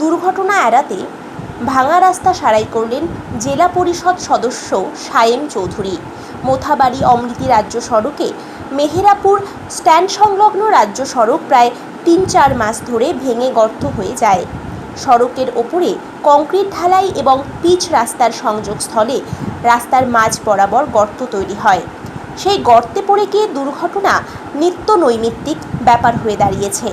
দুর্ঘটনা এড়াতে ভাঙা রাস্তা সারাই করলেন জেলা পরিষদ সদস্য সায়েম চৌধুরী। মোথাবাড়ি অমৃতি রাজ্য সড়কে মেহেরাপুর স্ট্যান্ড সংলগ্ন রাজ্য সড়ক প্রায় তিন চার মাস ধরে ভেঙে গর্ত হয়ে যায়। সড়কের ওপরে কংক্রিট ঢালাই এবং পিচ রাস্তার সংযোগস্থলে রাস্তার মাঝ বরাবর গর্ত তৈরি হয়। সেই গর্তে পড়ে গিয়ে দুর্ঘটনা নিত্য নৈমিত্তিক ব্যাপার হয়ে দাঁড়িয়েছে।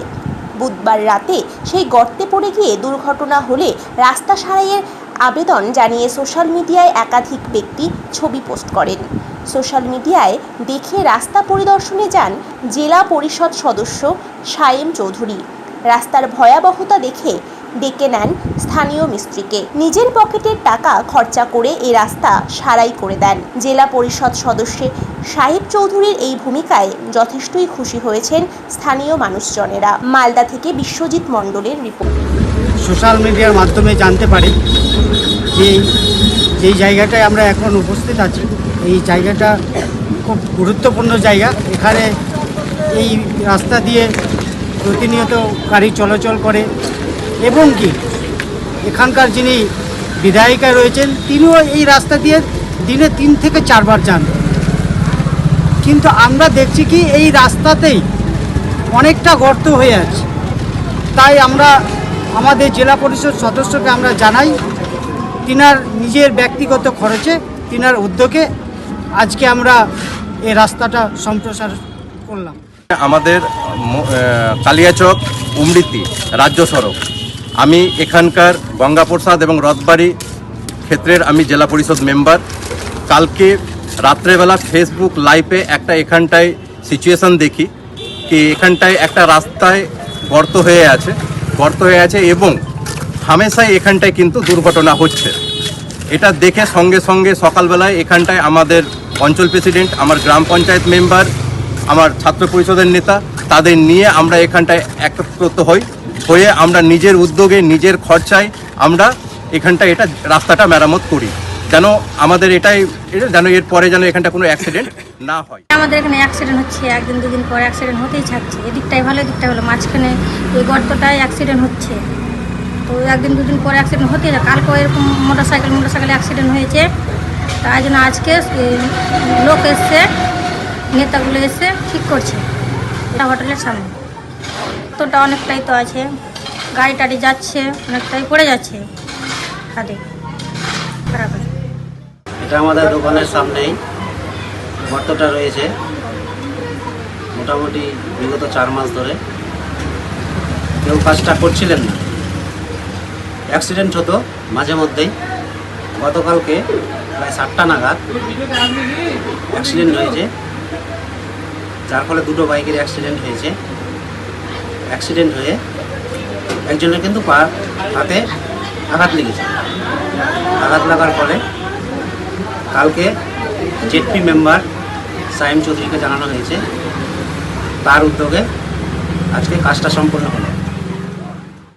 বুধবার রাতে সেই গর্তে পড়ে গিয়ে দুর্ঘটনা হলে রাস্তা সারাইয়ের আবেদন জানিয়ে সোশ্যাল মিডিয়ায় একাধিক ব্যক্তি ছবি পোস্ট করেন। সোশ্যাল মিডিয়ায় দেখে রাস্তা পরিদর্শনে যান জেলা পরিষদ সদস্য সায়েম চৌধুরী। রাস্তার ভয়াবহতা দেখে ডেকে নেন স্থানীয় মিস্ত্রিকে। নিজের পকেটের টাকা খরচা করে এই রাস্তা সারাই করে দেন। জেলা পরিষদ সদস্য সাহেব চৌধুরীর এই ভূমিকায় যথেষ্টই খুশি হয়েছেন স্থানীয় মানুষজনেরা। মালদা থেকে বিশ্বজিৎ মণ্ডলের রিপোর্ট। সোশ্যাল মিডিয়ার মাধ্যমে জানতে পারি যে যেই জায়গাটায় আমরা এখন উপস্থিত আছি, এই জায়গাটা খুব গুরুত্বপূর্ণ জায়গা। এখানে এই রাস্তা দিয়ে প্রতিনিয়ত গাড়ি চলাচল করে। এবং কি? এখানকার যিনি বিধায়িকা রয়েছেন, তিনিও এই রাস্তা দিয়ে দিনে তিন থেকে চারবার যান। কিন্তু আমরা দেখছি কি, এই রাস্তাতেই অনেকটা গর্ত হয়ে আছে। তাই আমরা আমাদের জেলা পরিষদ সদস্যকে আমরা জানাই, তিনার নিজের ব্যক্তিগত খরচে, তিনার উদ্যোগে আজকে আমরা এই রাস্তাটা সম্প্রসার করলাম। আমাদের কালিয়াচক উমৃতি রাজ্য সড়ক। আমি এখানকার গঙ্গাপ্রসাদ এবং রথবাড়ি ক্ষেত্রের আমি জেলা পরিষদ মেম্বার। কালকে রাত্রেবেলা ফেসবুক লাইভে একটা এখানটায় সিচুয়েশন দেখি কি এখানটায় একটা রাস্তায় গর্ত হয়ে আছে। গর্ত হয়ে আছে এবং হামেশাই এখানটায় কিন্তু দুর্ঘটনা হচ্ছে। এটা দেখে সঙ্গে সঙ্গে সকালবেলায় এখানটায় আমাদের অঞ্চল প্রেসিডেন্ট আমার গ্রাম পঞ্চায়েত মেম্বার আমার ছাত্র পরিষদের নেতা, তাদের নিয়ে আমরা এখানটায় একত্রিত হই, হয়ে আমরা নিজের উদ্যোগে, নিজের খরচায় আমরা এখানটায় এটা রাস্তাটা মেরামত করি। যেন আমাদের এটাই, যেন এর পরে যেন এখানটা কোনো অ্যাক্সিডেন্ট না হয়। আমাদের এখানে অ্যাক্সিডেন্ট হচ্ছে একদিন, দুদিন পর অ্যাক্সিডেন্ট হতেই থাকছে এদিকটাই ভালো এদিকটাই ভালো। মাঝখানে এই গর্তটায় অ্যাক্সিডেন্ট হচ্ছে। তো একদিন, দুদিন পর অ্যাক্সিডেন্ট হতেই যায় কালকেও এরকম মোটর সাইকেল মোটর সাইকেলে অ্যাক্সিডেন্ট হয়েছে। তাই জন্য আজকে লোক এসছে নেতাগুলো এসে ঠিক করছে। এটা হোটেলের সামনে। তোটা অনেকটাই তো আছে। গাড়ি টাড়ি যাচ্ছে, অনেকটাই পড়ে যাচ্ছে। খাদে খারাপ এটা আমাদের দোকানের সামনেই। গর্তটা রয়েছে। মোটামুটি বিগত চার মাস ধরে। কেউ কাজটা করছিলেন না। অ্যাক্সিডেন্ট হতো মাঝে মধ্যেই। গতকালকে প্রায় সাতটা নাগাদ অ্যাক্সিডেন্ট হয়েছে। যার ফলে দুটো বাইকের অ্যাক্সিডেন্ট হয়েছে। অ্যাক্সিডেন্ট হয়ে একজনের কিন্তু পা হাতে আঘাত লেগেছে। আঘাত লাগার ফলে কালকে জেডপি মেম্বার সাইম চৌধুরীকে জানানো হয়েছে। তার উদ্যোগে আজকে কাজটা সম্পূর্ণ হলো।